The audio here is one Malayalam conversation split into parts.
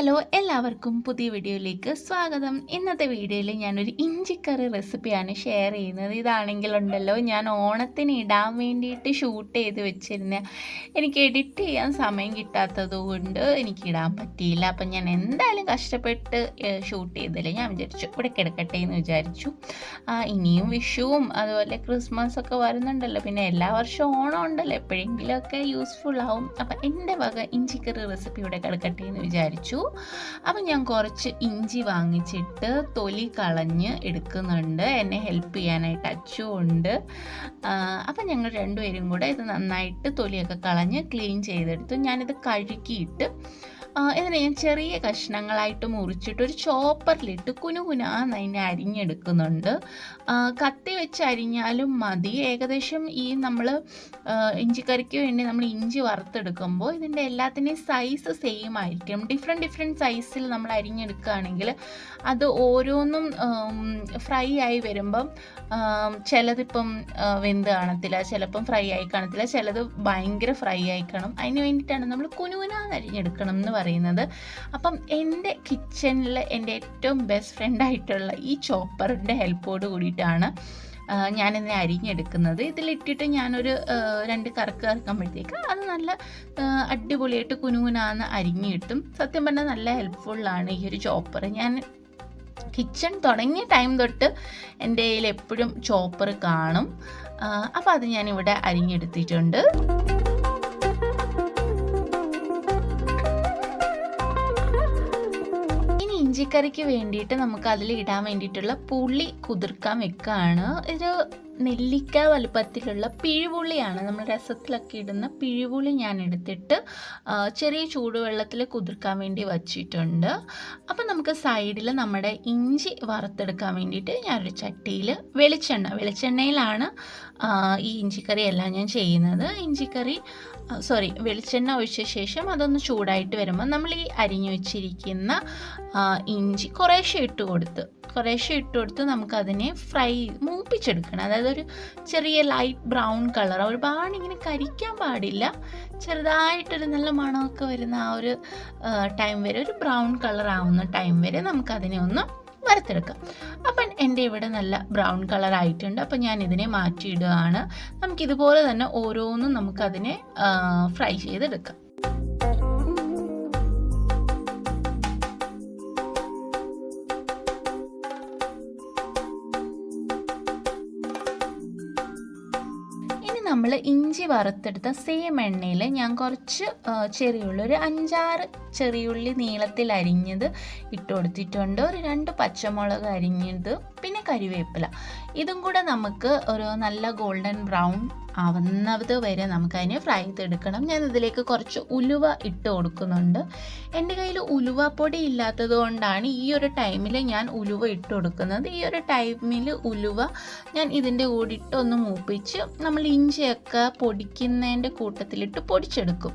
ഹലോ എല്ലാവർക്കും പുതിയ വീഡിയോയിലേക്ക് സ്വാഗതം. ഇന്നത്തെ വീഡിയോയിൽ ഞാനൊരു ഇഞ്ചിക്കറി റെസിപ്പിയാണ് ഷെയർ ചെയ്യുന്നത്. ഇതാണെങ്കിൽ ഉണ്ടല്ലോ ഞാൻ ഓണത്തിന് ഇടാൻ വേണ്ടിയിട്ട് ഷൂട്ട് ചെയ്ത് വെച്ചിരുന്ന എനിക്ക് എഡിറ്റ് ചെയ്യാൻ സമയം കിട്ടാത്തത് കൊണ്ട് എനിക്ക് ഇടാൻ പറ്റിയില്ല. അപ്പം ഞാൻ എന്തായാലും കഷ്ടപ്പെട്ട് ഷൂട്ട് ചെയ്തില്ല ഞാൻ വിചാരിച്ചു. ഇവിടെ കിടക്കട്ടെ എന്ന് വിചാരിച്ചു. ഇനിയും വിഷുവും അതുപോലെ ക്രിസ്മസ് ഒക്കെ വരുന്നുണ്ടല്ലോ. പിന്നെ എല്ലാ വർഷവും ഓണം ഉണ്ടല്ലോ. എപ്പോഴെങ്കിലുമൊക്കെ യൂസ്ഫുൾ ആവും. അപ്പം എന്റെ വക ഇഞ്ചിക്കറി റെസിപ്പി ഇവിടെ കിടക്കട്ടെ എന്ന് വിചാരിച്ചു. അപ്പം ഞാൻ കുറച്ച് ഇഞ്ചി വാങ്ങിച്ചിട്ട് തൊലി കളഞ്ഞ് എടുക്കുന്നുണ്ട്. എന്നെ ഹെൽപ്പ് ചെയ്യാനായിട്ട് അച്ചുണ്ട് അപ്പം ഞങ്ങൾ രണ്ടുപേരും കൂടെ ഇത് നന്നായിട്ട് തൊലിയൊക്കെ കളഞ്ഞ് ക്ലീൻ ചെയ്തെടുത്തു. ഞാനിത് കഴുകിയിട്ട് ഇതിനെ ഞാൻ ചെറിയ കഷ്ണങ്ങളായിട്ട് മുറിച്ചിട്ട് ഒരു ചോപ്പറിലിട്ട് കുനുകുന അതിനെ അരിഞ്ഞെടുക്കുന്നുണ്ട്. കത്തി വെച്ച് അരിഞ്ഞാലും മതി. ഏകദേശം ഈ നമ്മൾ ഇഞ്ചിക്കറിക്ക് വേണ്ടി നമ്മൾ ഇഞ്ചി വറുത്തെടുക്കുമ്പോൾ ഇതിന്റെ എല്ലാത്തിന്റെയും സൈസ് സെയിം ആയിരിക്കും. ഡിഫറെന്റ് ഡിഫറെന്റ് സൈസിൽ നമ്മൾ അരിഞ്ഞെടുക്കുകയാണെങ്കിൽ അത് ഓരോന്നും ഫ്രൈ ആയി വരുമ്പം ചിലതിപ്പം വെന്ത് കാണത്തില്ല ചിലപ്പം ഫ്രൈ ആയി കാണത്തില്ല ചിലത് ഭയങ്കര ഫ്രൈ ആയി കാണും. അതിന് വേണ്ടിയിട്ടാണ് നമ്മൾ കുനുകുന അരിഞ്ഞെടുക്കണം എന്ന് പറയുന്നത്. അപ്പം എന്റെ കിച്ചണിൽ എന്റെ ഏറ്റവും ബെസ്റ്റ് ഫ്രണ്ടായിട്ടുള്ള ഈ ചോപ്പറിന്റെ ഹെൽപ്പോട് കൂടിയിട്ടാണ് ഞാനിതിനെ അരിഞ്ഞെടുക്കുന്നത്. ഇതിലിട്ടിട്ട് ഞാനൊരു രണ്ട് കറക്ക് കറക്കുമ്പോഴത്തേക്ക് അത് നല്ല അടിപൊളിയായിട്ട് കുനുകുനാന്ന് അരിഞ്ഞ് കിട്ടും. സത്യം പറഞ്ഞാൽ നല്ല ഹെൽപ്ഫുള്ളാണ് ഈ ഒരു ചോപ്പർ ഞാൻ കിച്ചൺ തുടങ്ങിയ ടൈം തൊട്ട് എന്റെ കയ്യിൽ എപ്പോഴും ചോപ്പർ കാണും അപ്പോൾ അത് ഞാനിവിടെ അരിഞ്ഞെടുത്തിട്ടുണ്ട്. ഇഞ്ചിക്കറിക്ക് വേണ്ടിയിട്ട് നമുക്ക് അതിൽ ഇടാൻ വേണ്ടിയിട്ടുള്ള പുളി കുതിർക്കാൻ വെക്കുകയാണ് ഒരു നെല്ലിക്ക വലുപ്പത്തിലുള്ള പിഴിവുള്ളിയാണ്. നമ്മൾ രസത്തിലൊക്കെ ഇടുന്ന പിഴിപുളി ഞാൻ എടുത്തിട്ട് ചെറിയ ചൂടുവെള്ളത്തിൽ കുതിർക്കാൻ വേണ്ടി വച്ചിട്ടുണ്ട്. അപ്പം നമുക്ക് സൈഡിൽ നമ്മുടെ ഇഞ്ചി വറുത്തെടുക്കാൻ വേണ്ടിയിട്ട് ഞാനൊരു ചട്ടിയിൽ വെളിച്ചെണ്ണ വെളിച്ചെണ്ണയിലാണ് ഈ ഇഞ്ചിക്കറി എല്ലാം ഞാൻ ചെയ്യുന്നത്. ഇഞ്ചിക്കറി സോറി വെളിച്ചെണ്ണ ഒഴിച്ച ശേഷം അതൊന്ന് ചൂടായിട്ട് വരുമ്പോൾ നമ്മൾ ഈ അരിഞ്ഞു വെച്ചിരിക്കുന്ന ഇഞ്ചി കുറേശ്ശെ ഇട്ട് കൊടുത്ത് കുറേശ്ശെ ഇട്ട് കൊടുത്ത് നമുക്കതിനെ ഫ്രൈ മൂപ്പിച്ചെടുക്കണം. അതായത് ഒരു ചെറിയ ലൈറ്റ് ബ്രൗൺ കളർ ഒരുപാട് ഇങ്ങനെ കരിക്കാൻ പാടില്ല. ചെറുതായിട്ടൊരു നല്ല മണമൊക്കെ വരുന്ന ആ ഒരു ടൈം വരെ ഒരു ബ്രൗൺ കളർ ആവുന്ന ടൈം വരെ നമുക്കതിനെ ഒന്ന് വറുത്തെടുക്കാം. അപ്പം എന്റെ ഇവിടെ നല്ല ബ്രൗൺ കളർ ആയിട്ടുണ്ട്. അപ്പം ഞാൻ ഇതിനെ മാറ്റിയിടുകയാണ്. നമുക്കിതുപോലെ തന്നെ ഓരോന്നും നമുക്കതിനെ ഫ്രൈ ചെയ്തെടുക്കാം. നമ്മൾ ഇഞ്ചി വറുത്തെടുത്ത സെയിം എണ്ണയിൽ ഞാൻ കുറച്ച് ചെറിയുള്ളി ഒരു അഞ്ചാറ് ചെറിയുള്ളി നീളത്തിൽ അരിഞ്ഞത് ഇട്ട് കൊടുത്തിട്ടുണ്ട്. ഒരു രണ്ട് പച്ചമുളക് അരിഞ്ഞത് പിന്നെ കരിവേപ്പില. ഇതും കൂടെ നമുക്ക് ഒരു നല്ല ഗോൾഡൻ ബ്രൗൺ ആവുന്നത് വരെ നമുക്കതിനെ ഫ്രൈ ചെയ്തെടുക്കണം. ഞാൻ ഇതിലേക്ക് കുറച്ച് ഉലുവ ഇട്ട് കൊടുക്കുന്നുണ്ട്. എന്റെ കയ്യിൽ ഉലുവപ്പൊടി ഇല്ലാത്തത് കൊണ്ടാണ് ഈ ഒരു ടൈമിൽ ഞാൻ ഉലുവ ഇട്ട് കൊടുക്കുന്നത്. ഈ ഒരു ടൈമിൽ ഉലുവ ഞാൻ ഇതിന്റെ കൂടി ഇട്ടൊന്ന് മൂപ്പിച്ച് നമ്മൾ ഇഞ്ചിയൊക്കെ പൊടിക്കുന്നതിന്റെ കൂട്ടത്തിലിട്ട് പൊടിച്ചെടുക്കും.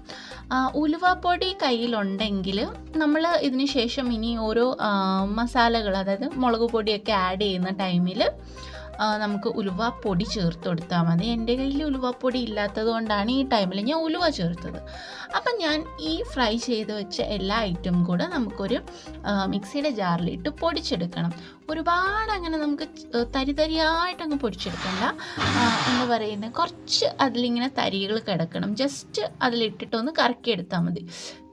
ഉലുവ ഉലുവപ്പൊടി കയ്യിലുണ്ടെങ്കിൽ നമ്മൾ ഇതിന് ശേഷം ഇനി ഓരോ മസാലകൾ അതായത് മുളക് പൊടിയൊക്കെ ആഡ് ചെയ്യുന്ന ടൈമിൽ നമുക്ക് ഉലുവ പൊടി ചേർത്ത് കൊടുത്താൽ മതി. എന്റെ കയ്യിൽ ഉലുവപ്പൊടി ഇല്ലാത്തത് കൊണ്ടാണ് ഈ ടൈമിൽ ഞാൻ ഉലുവ ചേർത്തത്. അപ്പം ഞാൻ ഈ ഫ്രൈ ചെയ്ത് വെച്ച എല്ലാ ഐറ്റം കൂടെ നമുക്കൊരു മിക്സിയുടെ ജാറിലിട്ട് പൊടിച്ചെടുക്കണം. ഒരുപാട് അങ്ങനെ നമുക്ക് തരിതരിയായിട്ട് അങ്ങ് പൊടിച്ചെടുക്കണ്ട. എന്ന് പറയുന്നത് കുറച്ച് അതിലിങ്ങനെ തരികൾ കിടക്കണം. ജസ്റ്റ് അതിലിട്ടിട്ടൊന്ന് കറക്കി എടുത്താൽ മതി.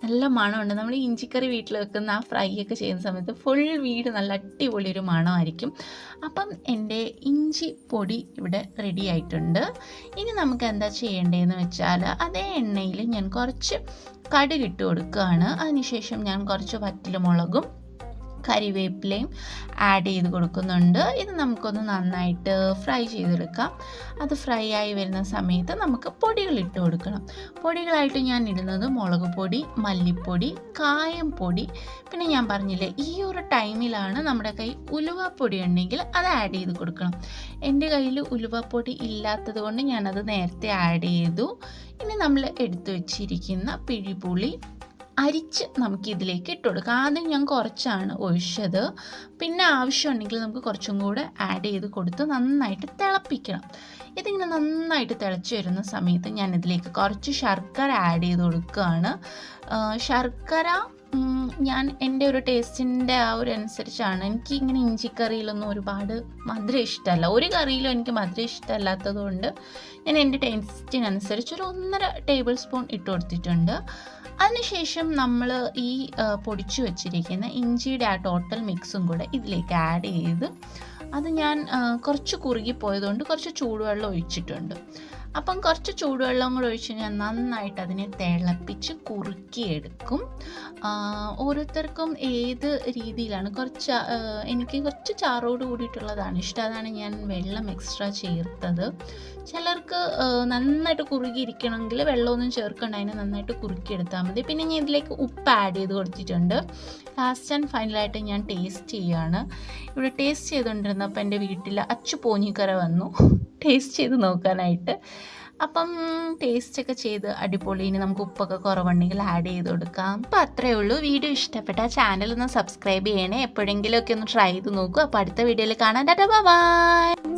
നല്ല മണമുണ്ട്. നമ്മൾ ഇഞ്ചിക്കറി വീട്ടിൽ വെക്കുന്ന ആ ഫ്രൈ ഒക്കെ ചെയ്യുന്ന സമയത്ത് ഫുൾ വീട് നല്ല അടിപൊളി ഒരു മണമായിരിക്കും. അപ്പം എന്റെ ഇഞ്ചി പൊടി ഇവിടെ റെഡി ആയിട്ടുണ്ട്. ഇനി നമുക്ക് എന്താ ചെയ്യേണ്ടതെന്ന് വെച്ചാൽ അതേ എണ്ണയിൽ ഞാൻ കുറച്ച് കടുകിട്ട് കൊടുക്കുകയാണ്. അതിനുശേഷം ഞാൻ കുറച്ച് വറ്റൽമുളകും കരിവേപ്പിലയും ആഡ് ചെയ്ത് കൊടുക്കുന്നുണ്ട്. ഇത് നമുക്കൊന്ന് നന്നായിട്ട് ഫ്രൈ ചെയ്തെടുക്കാം. അത് ഫ്രൈ ആയി വരുന്ന സമയത്ത് നമുക്ക് പൊടികൾ ഇട്ട് കൊടുക്കണം. പൊടികളായിട്ട് ഞാൻ ഇടുന്നത് മുളക് പൊടി മല്ലിപ്പൊടി കായം പൊടി. പിന്നെ ഞാൻ പറഞ്ഞില്ലേ ഈ ഒരു ടൈമിലാണ് നമ്മുടെ കൈ ഉലുവപ്പൊടി ഉണ്ടെങ്കിൽ അത് ആഡ് ചെയ്ത് കൊടുക്കണം. എന്റെ കയ്യിൽ ഉലുവപ്പൊടി ഇല്ലാത്തത് കൊണ്ട് ഞാനത് നേരത്തെ ആഡ് ചെയ്തു. ഇനി നമ്മൾ എടുത്തു വച്ചിരിക്കുന്ന പിഴിപുളി അരിച്ച് നമുക്ക് ഇതിലേക്ക് ഇട്ട് കൊടുക്കാം. ആദ്യം ഞാൻ കുറച്ചാണ് ഒഴിച്ചത്. പിന്നെ ആവശ്യമുണ്ടെങ്കിൽ നമുക്ക് കുറച്ചും കൂടെ ആഡ് ചെയ്ത് കൊടുത്ത് നന്നായിട്ട് തിളപ്പിക്കണം. ഇതിങ്ങനെ നന്നായിട്ട് തിളച്ച് വരുന്ന സമയത്ത് ഞാൻ ഇതിലേക്ക് കുറച്ച് ശർക്കര ആഡ് ചെയ്ത് കൊടുക്കുകയാണ്. ശർക്കര ഞാൻ എന്റെ ഒരു ടേസ്റ്റിന്റെ ആ ഒരു അനുസരിച്ചാണ്. എനിക്ക് ഇങ്ങനെ ഇഞ്ചിക്കറിയിലൊന്നും ഒരുപാട് മധുരം ഇഷ്ടമല്ല. ഒരു കറിയിലും എനിക്ക് മധുരം ഇഷ്ടമല്ലാത്തത് കൊണ്ട് ഞാൻ എന്റെ ടേസ്റ്റിനനുസരിച്ച് ഒരു ഒന്നര ടേബിൾ സ്പൂൺ ഇട്ട് കൊടുത്തിട്ടുണ്ട്. അതിനുശേഷം നമ്മൾ ഈ പൊടിച്ചു വച്ചിരിക്കുന്ന ഇഞ്ചിയുടെ ആ ടോട്ടൽ മിക്സും കൂടെ ഇതിലേക്ക് ആഡ് ചെയ്ത് അത് ഞാൻ കുറച്ച് കുറുകി പോയതുകൊണ്ട് കുറച്ച് ചൂടുവെള്ളം ഒഴിച്ചിട്ടുണ്ട്. അപ്പം കുറച്ച് ചൂടുവെള്ളം കൂടെ ഒഴിച്ച് ഞാൻ നന്നായിട്ട് അതിനെ തിളപ്പിച്ച് കുറുക്കിയെടുക്കും. ഓരോരുത്തർക്കും ഏത് രീതിയിലാണ്? കുറച്ച് എനിക്ക് കുറച്ച് ചാറോട് കൂടിയിട്ടുള്ളതാണ്. ഇഷ്ടം അതാണ് ഞാൻ വെള്ളം എക്സ്ട്രാ ചേർത്തത്. ചിലർക്ക് നന്നായിട്ട് കുറുകിയിരിക്കണമെങ്കിൽ വെള്ളമൊന്നും ചേർക്കണ്ട. അതിനെ നന്നായിട്ട് കുറുക്കിയെടുത്താൽ മതി. പിന്നെ ഞാൻ ഇതിലേക്ക് ഉപ്പ് ആഡ് ചെയ്ത് കൊടുത്തിട്ടുണ്ട്. ലാസ്റ്റ് ആൻഡ് ഫൈനലായിട്ട് ഞാൻ ടേസ്റ്റ് ചെയ്യുകയാണ് ഇവിടെ ടേസ്റ്റ് ചെയ്തുകൊണ്ടിരുന്നപ്പോൾ എന്റെ വീട്ടിൽ അച്ചു പോഞ്ഞിക്കര വന്നു. ടേസ്റ്റ് ചെയ്ത് നോക്കാനായിട്ട്. അപ്പം ടേസ്റ്റ് ഒക്കെ ചെയ്ത് അടിപൊളി. ഇനി നമുക്ക് ഉപ്പൊക്കെ കുറവുണ്ടെങ്കിൽ ആഡ് ചെയ്ത് കൊടുക്കാം. അപ്പം അത്രയേ ഉള്ളൂ. വീഡിയോ ഇഷ്ടപ്പെട്ട ചാനൽ ഒന്ന് സബ്സ്ക്രൈബ് ചെയ്യണേ. എപ്പോഴെങ്കിലും ഒക്കെ ഒന്ന് ട്രൈ ചെയ്ത് നോക്കൂ. അപ്പോൾ അടുത്ത വീഡിയോയിൽ കാണാൻ ടാറ്റാ ബൈ